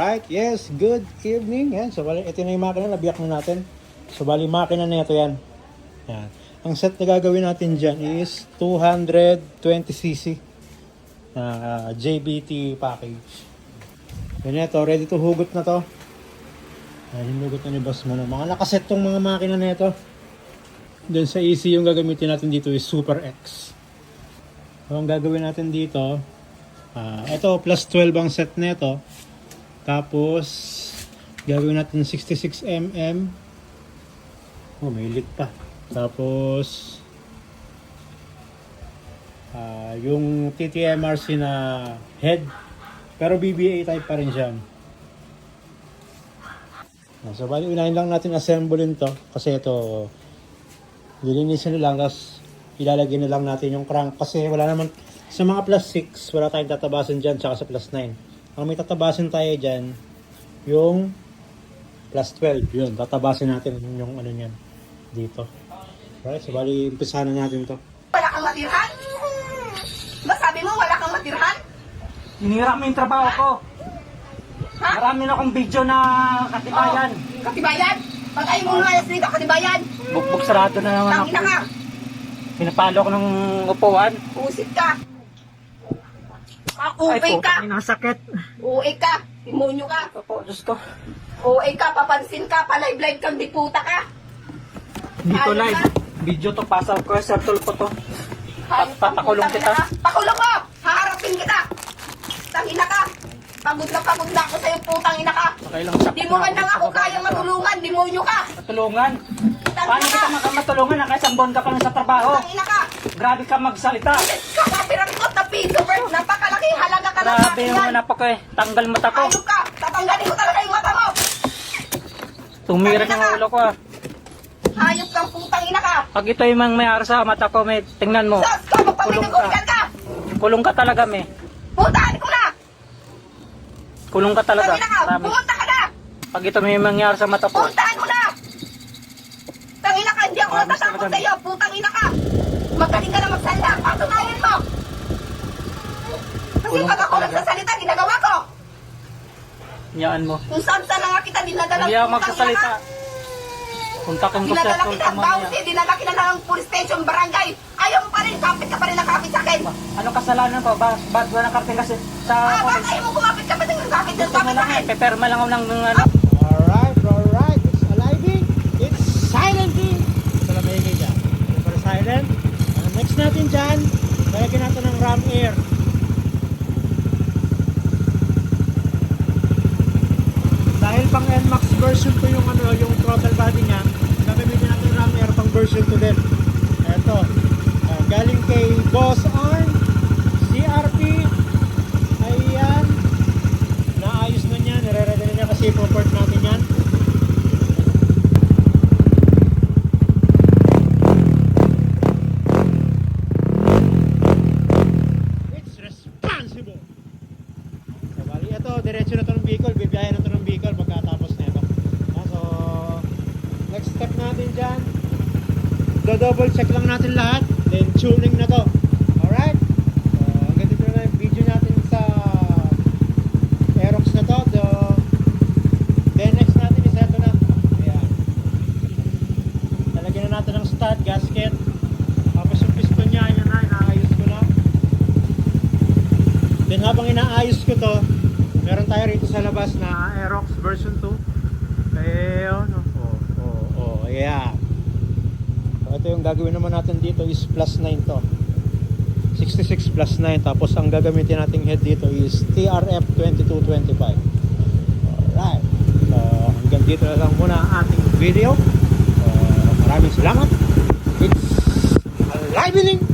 Alright, yes, good evening. Yan, so bali, ito na yung makina, nabiyak na natin. So bali, makina na ito yan. Yan. Ang set na gagawin natin dyan is 220cc na ah, JBT package. Yan ito, ready to hugot na to. Yan, hinugot na ni boss mo. Mga nakaset tong mga makina na ito. Then sa EC yung gagamitin natin dito is Super X. So ang gagawin natin dito, ah ito plus 12 ang set nito. Tapos gagawin natin 66mm. Oh, may leak pa. Tapos ah yung TTMRC na head pero BBA type pa rin siya. Ah, So bali unahin lang natin assemblein to kasi ito lilinisin lang tapos ilalagay na lang natin yung crank kasi wala naman sa mga plus 6 wala tayong tatabasan dyan tsaka sa plus 9 ang may tatabasan tayo dyan yung plus 12 yun tatabasin natin yung ano nyan dito right so bali umpisahan na natin to Wala kang matirhan? Ba sabi mo wala kang matirhan? Hinira mo yung trabaho ko. Ha? Marami na akong video na katibayan. Oh, katibayan? Pag-ay mo nga dito, katibayan. Bugbog sarado na naman ako. Tangina ka. Pinapalo ko ng upuan. Usit ka. Ay po, ka. nasakit. Uwi ka. Demonyo ka. Opo, Diyos ko. Uwi ka, papansin ka, palive-live kang di puta ka. Hindi to Ayos live. ka. Video to, pasal ko sa tulpo to. Kang Papakulong putang kita. ka. Pakulong mo! Haharapin kita! Tangina ka! Pagod na pagod na ako sa'yo, putang ina ka! Okay lang Di mo man lang ako kayang matulungan, demonyo ka! Matulungan. Paano kita ka! maka- matulungan na kahit isang buwan ka pa lang sa trabaho? Tangina ka! Grabe ka magsalita. Kakapirang ko na piso, Bert! Napakalaki halaga ka ng Grabe akin yung yan! ko eh. Tanggal mata ko. Ayok ka! Tatanggalin ko talaga yung mata mo! Tumira ng ulo ko ah. Hayop kang putang ina ka! Pag ito yung mang mayari sa mata ko, may tingnan mo. Sos ka! Magpaminagulgan ka! Kulong ka talaga, me. Putahan ko na! Kulong ka talaga. Tangina ka! Marami. Pumunta ka na! Pag ito may mangyari sa mata ko, Puntahan mo na! Tangina ka, hindi ako Promise natatakot talaga. sa iyo. Putang ina ka! Magaling ka na magsalita. Patunayan mo! Kasi Tulong pag ako nagsasalita, ginagawa ko. yaan mo. Kung saan saan nga kita dinadala. Hindi ako magsasalita. Kontakin ko sa Dinadala kita ko ng mamaya. bounty, dinala kita ng police station, barangay. Ayaw mo pa rin, kapit ka pa rin nakapit sa akin. Anong kasalanan ko? Ba bad ba nakarating kasi sa Ah, office? bakit mo kumapit ka pa rin nakapit sa lang eh. akin? Peperma lang ako ng, ng ano. Alright, alright. It's aliving. It's silencing. Ito lang maingay dyan. Super silent. Ang next natin dyan, lalagyan natin ng ram air. Pang NMAX version to yung ano, yung throttle body niya, gagamitin natin ram air pang version to din. Ito. ah, galing kay Boss Arn, CRP, ayan, naayos na niya, nire-ready na niya kasi ipoport natin yan. It's responsible! Ito, diretso na ito ng Bicol, bibiyahe na ito ng Bicol pagkatapos na ito. Ah, so, next step natin dyan, do-double check lang natin lahat, then tuning na to. Alright? So, hanggang dito na yung video natin sa Aerox na to. So, then next natin is ito na. Ayan. Talagyan na natin ng stud, gasket. Tapos yung piston niya, yun na. Then habang inaayos ko to, tayo rito sa labas na Aerox version 2. Ayun. Oh, oh, oh, yeah. So, ito yung gagawin naman natin dito is plus 9 to. 66 plus 9. Tapos ang gagamitin nating head dito is TRF 2225. Alright. So hanggang dito na lang muna ating video. So, maraming salamat. It's a livening